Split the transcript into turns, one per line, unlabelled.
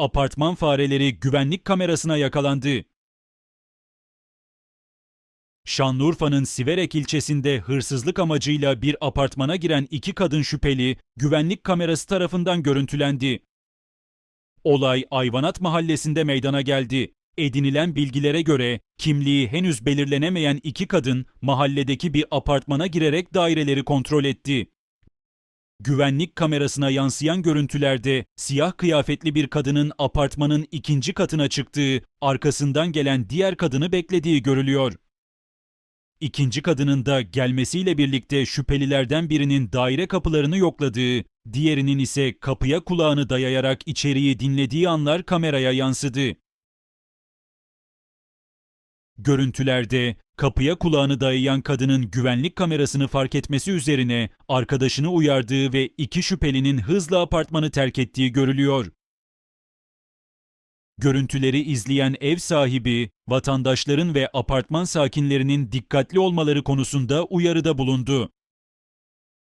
Apartman fareleri güvenlik kamerasına yakalandı. Şanlıurfa'nın Siverek ilçesinde hırsızlık amacıyla bir apartmana giren iki kadın şüpheli güvenlik kamerası tarafından görüntülendi. Olay Ayvanat mahallesinde meydana geldi. Edinilen bilgilere göre kimliği henüz belirlenemeyen iki kadın mahalledeki bir apartmana girerek daireleri kontrol etti. Güvenlik kamerasına yansıyan görüntülerde siyah kıyafetli bir kadının apartmanın ikinci katına çıktığı, arkasından gelen diğer kadını beklediği görülüyor. İkinci kadının da gelmesiyle birlikte şüphelilerden birinin daire kapılarını yokladığı, diğerinin ise kapıya kulağını dayayarak içeriği dinlediği anlar kameraya yansıdı. Görüntülerde kapıya kulağını dayayan kadının güvenlik kamerasını fark etmesi üzerine arkadaşını uyardığı ve iki şüphelinin hızla apartmanı terk ettiği görülüyor. Görüntüleri izleyen ev sahibi, vatandaşların ve apartman sakinlerinin dikkatli olmaları konusunda uyarıda bulundu.